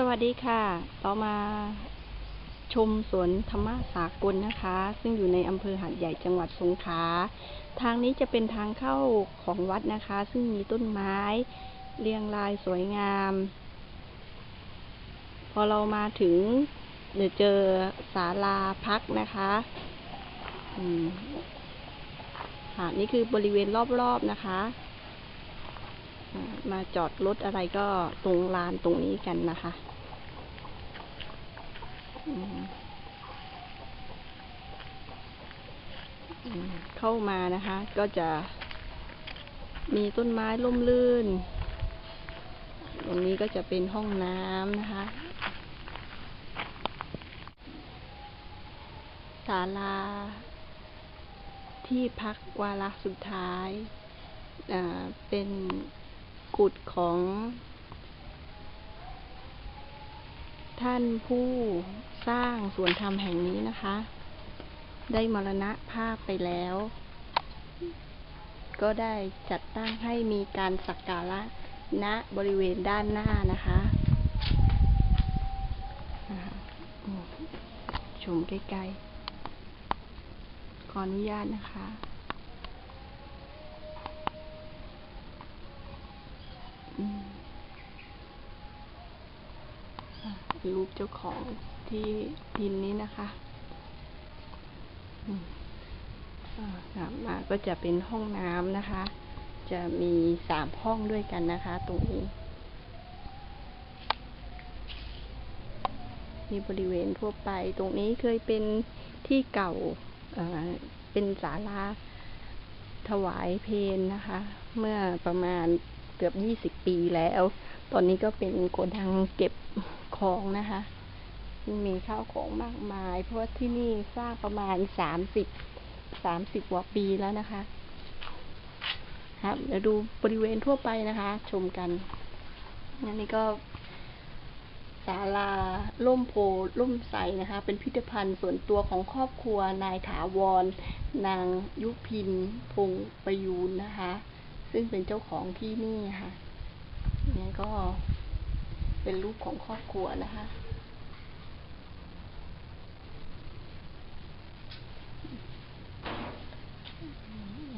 สวัสดีค่ะเรามาชมสวนธรรมสากลนะคะ ซึ่งอยู่ในอำเภอหาดใหญ่จังหวัดสงขลา ทางนี้จะเป็นทางเข้าของวัดนะคะ ซึ่งมีต้นไม้ เรียงรายสวยงาม พอเรามาถึงเดี๋ยวเจอศาลาพักนะคะอืมนี่คือบริเวณรอบๆนะคะ มาจอดรถอะไรก็ตรงลานตรงนี้กันนะคะเข้ามานะคะ ก็จะมีต้นไม้ร่มรื่น ตรงนี้ก็จะเป็นห้องน้ำนะคะศาลา ที่พักวาระสุดท้ายอ่าเป็น กุฏของ ท่านผู้สร้างสวนธรรมแห่งนี้นะคะ ได้มรณะภาพไปแล้ว ก็ได้จัดตั้งให้มีการสักการะณบริเวณด้านหน้านะคะ ชมใกล้ๆ ขออนุญาตนะคะ อะรูปเจ้าของที่ดินนี้นะคะอืมอ่าครับมาก็จะเป็นห้องน้ำนะคะ จะมีสามห้องด้วยกันนะคะ ตรงนี้มีบริเวณทั่วไป ตรงนี้เคยเป็นที่เก่าเป็นศาลาถวายเพลนะคะ เมื่อประมาณเกือบยี่สิบปีแล้ว ตอนนี้ก็เป็นโกดังเก็บ ของนะคะมีข้าวของมากมาย เพราะที่นี่สร้างประมาณสามสิบสามสิบกว่าปีแล้วนะคะ ครับเดี๋ยวดูบริเวณทั่วไปนะคะ ชมกันอันนี้ก็ศาลาล่มโพล่มใสนะคะ เป็นพิพิธภัณฑ์ส่วนตัวของครอบครัวนายถาวร นางยุพินพงประยูนนะคะ ซึ่งเป็นเจ้าของที่นี่ค่ะนี่ก็ เป็นรูปของครอบครัวนะคะ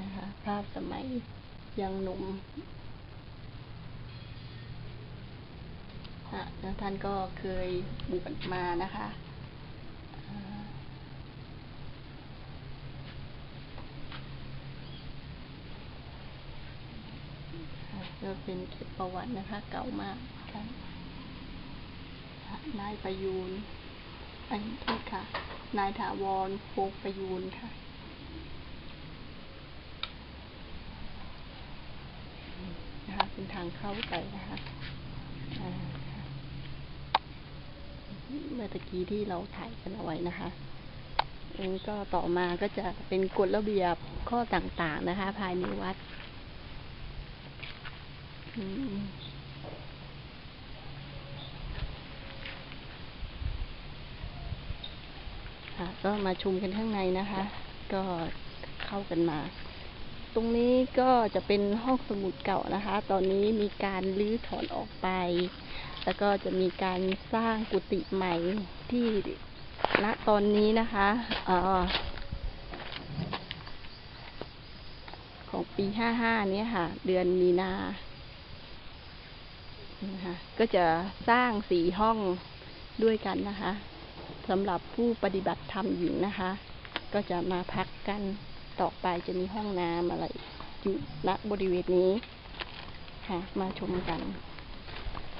นะคะภาพสมัยยังหนุ่มค่ะแล้วท่านก็เคยบวชมานะคะอ่าค่ะก็เป็นเก็บประวัตินะคะ เก่ามากค่ะค่ะ นายประยูนอันนี้โทษค่ะ นายถาวรโพงประยูนค่ะ นะคะเป็นทางเข้าไปนะคะอ่าค่ะเมื่อตะกี้ที่เราถ่ายกันเอาไว้นะคะอันนี้ก็ต่อมาก็จะเป็นกฎระเบียบข้อต่างๆนะคะ ภายในวัด อืมค่ะ ก็มาชุมกันข้างในนะคะ ก็เข้ากันมา ตรงนี้ก็จะเป็นห้องสมุดเก่านะคะ ตอนนี้มีการรื้อถอนออกไป แล้วก็จะมีการสร้างกุฏิใหม่ที่ณตอนนี้นะคะออของปีห้าห้านี้ยค่ะ เดือนมีนานะคะก็จะสร้างสี่ห้องด้วยกันนะคะ สำหรับผู้ปฏิบัติธรรมหญิงนะคะ ก็จะมาพักกันต่อไปจะมีห้องน้ำอะไรอยู่ณบริเวณนี้ค่ะมาชมกัน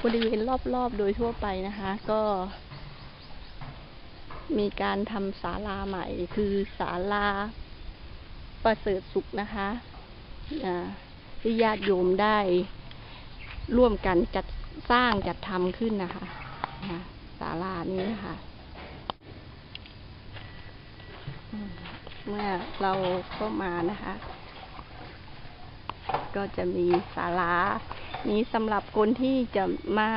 บริเวณรอบๆโดยทั่วไปนะคะ ก็ มีการทำศาลาใหม่ คือศาลาประเสริฐสุขนะคะอ่าที่ญาติโยมได้ร่วมกันจัดสร้างจัดทำขึ้นนะคะนะศาลานี้นะคะอืม เมื่อเราเข้ามานะคะ ก็จะมีศาลานี้สำหรับคนที่จะมา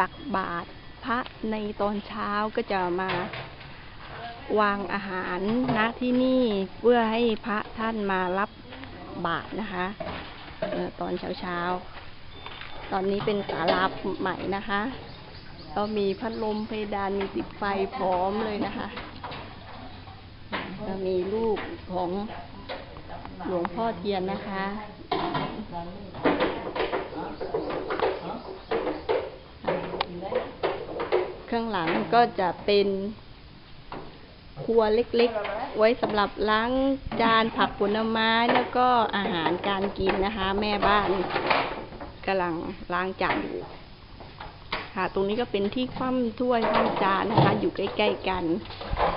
ตักบาตรพระในตอนเช้าก็จะมาวางอาหารณที่นี่เพื่อให้พระท่านมารับบาตรนะคะตอนเช้าๆ ตอนนี้เป็นศาลาใหม่นะคะ ก็มีพัดลมเพดานมีติดไฟพร้อมเลยนะคะ ก็มีรูปของหลวงพ่อเทียนนะคะ ข้างหลังก็จะเป็นครัวเล็กๆ ไว้สำหรับล้างจานผักผลไม้แล้วก็อาหารการกินนะคะ แม่บ้านกำลังล้างจานอยู่ค่ะ ตรงนี้ก็เป็นที่คว่ำถ้วยคว่ำจานนะคะ อยู่ใกล้ ๆ กัน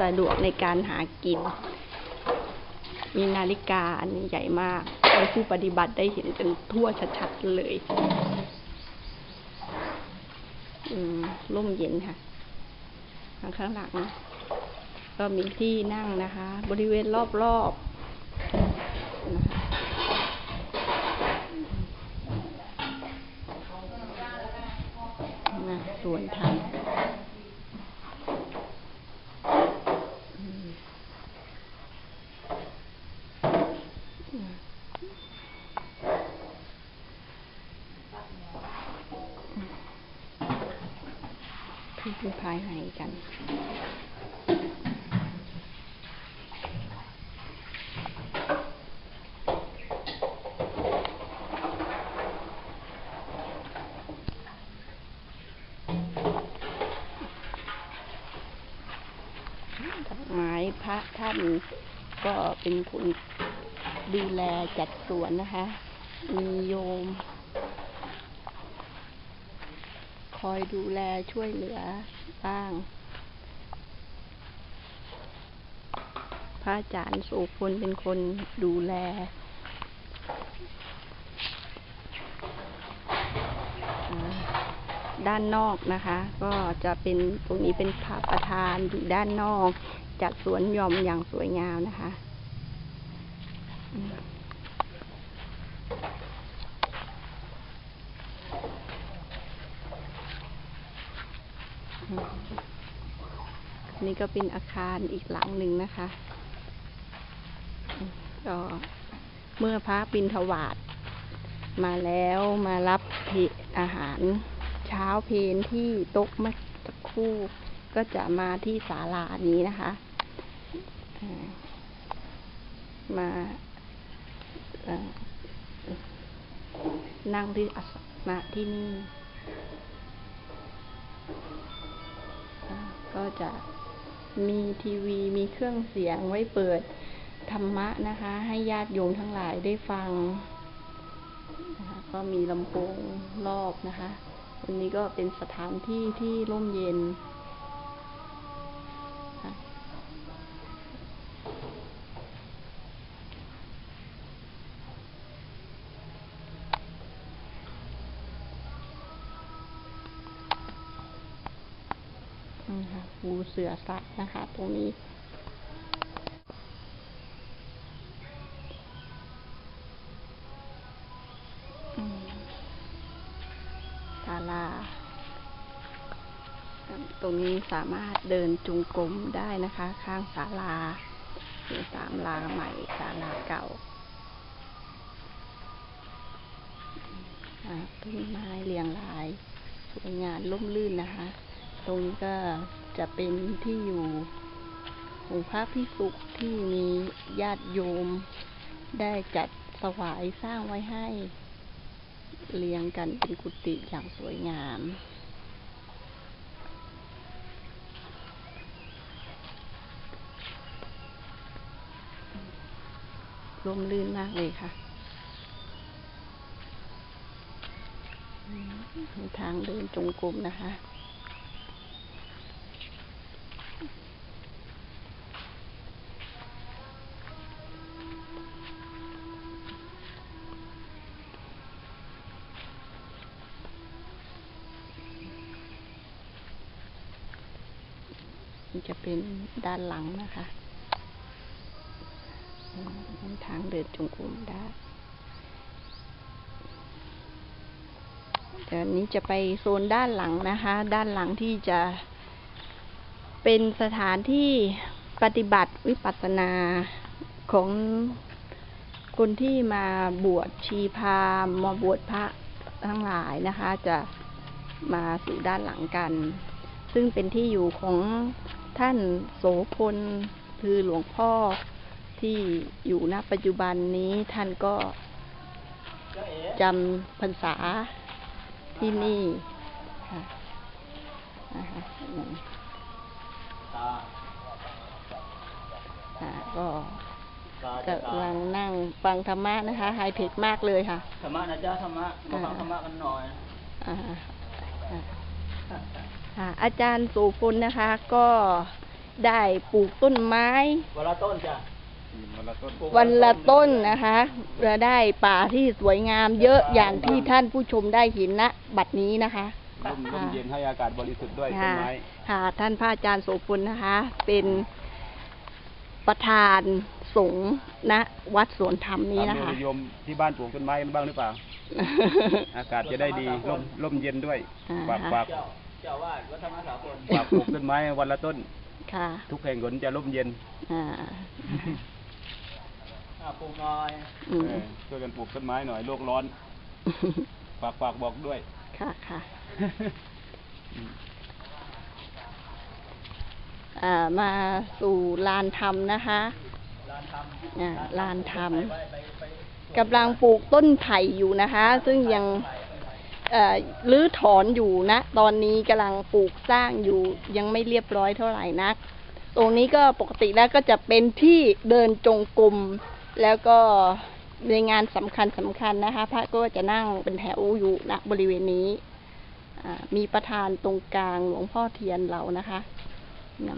สะดวกในการหากิน มีนาฬิกาอันนี้ใหญ่มากให้ผู้ปฏิบัติได้เห็นกันทั่วชัดๆเลย อืมร่มเย็นค่ะทางข้างหลัง ก็มีที่นั่งนะคะ บริเวณรอบๆนะคะนะส่วนทางอืมคือดูภายใน กันดอกไม้พระท่านก็เป็นคนดูแลจัดสวนนะคะ มีโยม ค อยดูแลช่วยเหลือบ้าง พระอาจารย์สุพลเป็นคนดูแล ด้านนอกนะคะ ก็จะเป็นตรงนี้เป็นพระประธานอยู่ด้านนอก จัดสวนหย่อมอย่างสวยงามนะคะอืมอืม นี่ก็เป็นอาคารอีกหลังหนึ่งนะคะอืมก็เมื่อพระบินถวาดมาแล้วมารับเพอาหารเช้าเพนที่โต๊ะเมื่อสักครู่ก็จะมาที่ศาลานี้นะคะมานั่งที่อาสนะที่นี่ ก็จะ มีทีวีมีเครื่องเสียงไว้เปิดธรรมะนะคะ ให้ญาติโยมทั้งหลายได้ฟังนะคะก็มีลำโพงรอบนะคะ วันนี้ก็เป็นสถานที่ที่ร่มเย็น เสือสัตว์นะคะ ตรงนี้ ศาลา ตรงนี้สามารถเดินจุงกรมได้นะคะ ข้างศาลามีสามลาใหม่ศาลาเก่าอ่าต้นไม้เรียงราย สวยงามร่มรื่นนะคะ ตรงนี้ก็ จะเป็นที่อยู่ของพระพิสุที่มีญาติโยม ได้จัดถวายสร้างไว้ให้ เรียงกันเป็นกุฏิอย่างสวยงามร่มรื่นมากเลยค่ะทางเดินจงกรมนะคะ จะเป็นด้านหลังนะคะเป็นทางเดินจงกรมได้เดี๋ยวนี้จะไปโซนด้านหลังนะคะ ด้านหลังที่จะ เป็นสถานที่ปฏิบัติวิปัสสนาของคนที่มาบวชชีพามมาบวชพระทั้งหลายนะคะ จะมาสู่ด้านหลังกัน ซึ่งเป็นที่อยู่ของ ท่านโสพลคือหลวงพ่อที่อยู่ณปัจจุบันนี้ท่านก็จำพรรษาที่นี่ค่ะนะคะอืมค่ะก็กำลังนั่งฟังธรรมะนะคะไฮเทคมากเลยค่ะ ธรรมะนะจ๊ะธรรมะมาฟังธรรมะกันหน่อยอ่า อ่าค่ะอาจารย์สุพลนะคะ ก็ได้ปลูกต้นไม้ วันละต้นจ้ะวันละต้นวันละต้นนะคะและได้ป่าที่สวยงามเยอะอย่างที่ท่านผู้ชมได้เห็นณบัดนี้นะคะร่มร่มเย็นให้อากาศบริสุทธิ์ด้วยต้นค่ะไม้ค่ะ ท่านพระอาจารย์โสพลนะคะ เป็นประธานสงฆ์ณวัดสวนธรรมนี้ถามนะดูคะโยมที่บ้านปลูกต้นไม้กันบ้างหรือเปล่า อากาศจะได้ดีร่มร่มเย็นด้วยอ่าฝากฝาก เจ้าเจ้าวาดวัดธรรมสากลฝากปลูกต้นไม้วันละต้น ค่ะ ทุกแห่งหนจะร่มเย็นอ่า อ่าปลูกหน่อยอืม เออช่วยกันปลูกต้นไม้หน่อยโลกร้อนฝากฝากบอกด้วย ค่ะค่ะอ่ามาสู่ลานธรรมนะคะอ่าลานธรรมกำลังปลูกต้นไผ่อยู่นะคะ ซึ่งยังเอ่อ รื้อถอนอยู่นะ ตอนนี้กำลังปลูกสร้างอยู่ยังไม่เรียบร้อยเท่าไหร่นัก ตรงนี้ก็ปกติแล้วก็จะเป็นที่เดินจงกรมแล้วก็ในงานสำคัญสำคัญนะคะ พระก็จะนั่งเป็นแถวอยู่ณบริเวณนี้มีประธานตรงกลางหลวงพ่อเทียนเรานะคะนำ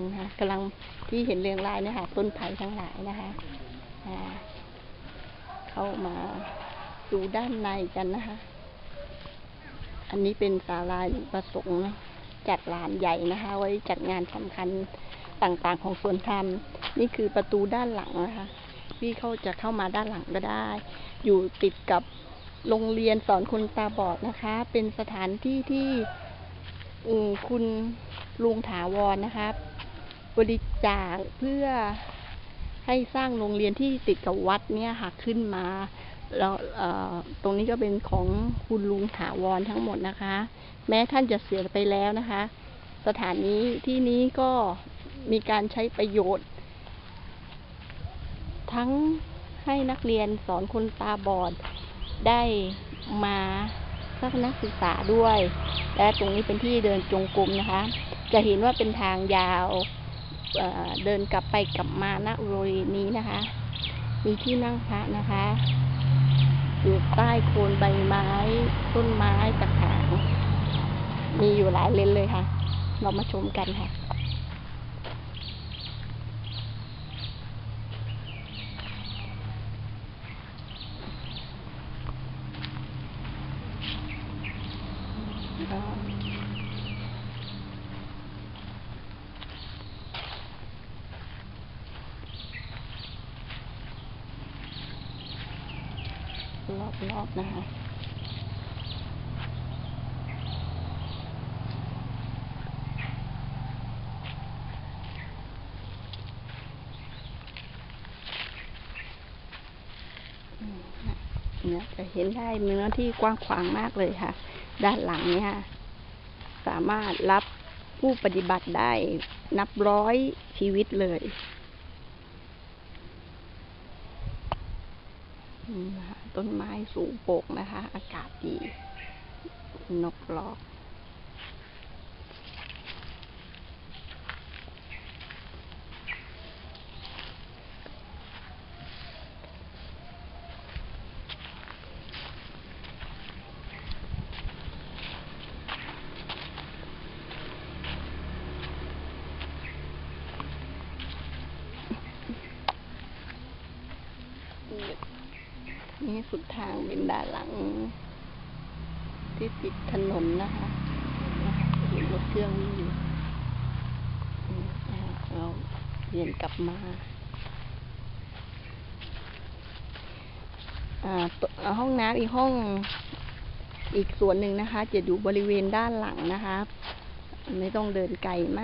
นะคะกำลังที่เห็นเรียงรายเนี่ยค่ะ ต้นไผ่ทั้งหลายนะคะ อ่า เข้ามาดูด้านในกันนะคะ อันนี้เป็นศาลาประสงค์เนะจัดลานใหญ่นะคะ ไว้จัดงานสำคัญต่างๆของสวนธรรม นี่คือประตูด้านหลังนะคะพี่เขาจะเข้ามาด้านหลังก็ได้ อยู่ติดกับโรงเรียนสอนคนตาบอดนะคะ เป็นสถานที่ที่คุณลุงถาวรนะคะ บริจาคเพื่อ ให้สร้างโรงเรียนที่ติดกับวัดเนี่ยค่ะขึ้นมาแล้วตรงนี้ก็เป็นของคุณลุงถาวรทั้งหมดนะคะ แม้ท่านจะเสียไปแล้วนะคะ สถานนี้ที่นี้ก็มีการใช้ประโยชน์ ทั้งให้นักเรียนสอนคนตาบอดได้มาทัศนศึกษาด้วย และตรงนี้เป็นที่เดินจงกรมนะคะ จะเห็นว่าเป็นทางยาว เเดินกลับไปกลับมาณบริเวณนี้นะคะ มีที่นั่งพระนะคะ อยู่ใต้โคนใบไม้ ต้นไม้ตะขางมีอยู่หลายเลนเลยค่ะ เรามาชมกันค่ะ รอบๆนะคะเนี่ยจะเห็นได้เนื้อที่กว้างขวางมากเลยค่ะ ด้านหลังเนี่ยสามารถรับผู้ปฏิบัติได้นับร้อยชีวิตเลยอืมนะคะ ต้นไม้สูงโปร่งนะคะ อากาศดี นกร้อง นี่สุดทางเป็นด้านหลัง ที่ติดถนนนะคะเห็นรถเครื่องวิ่งอยู่เราเปลี่ยนกลับมาอ่าตัวอ่าห้องน้ำอีกห้องอีกส่วนหนึ่งนะคะ จะอยู่บริเวณด้านหลังนะคะ ไม่ต้องเดินไกลมาก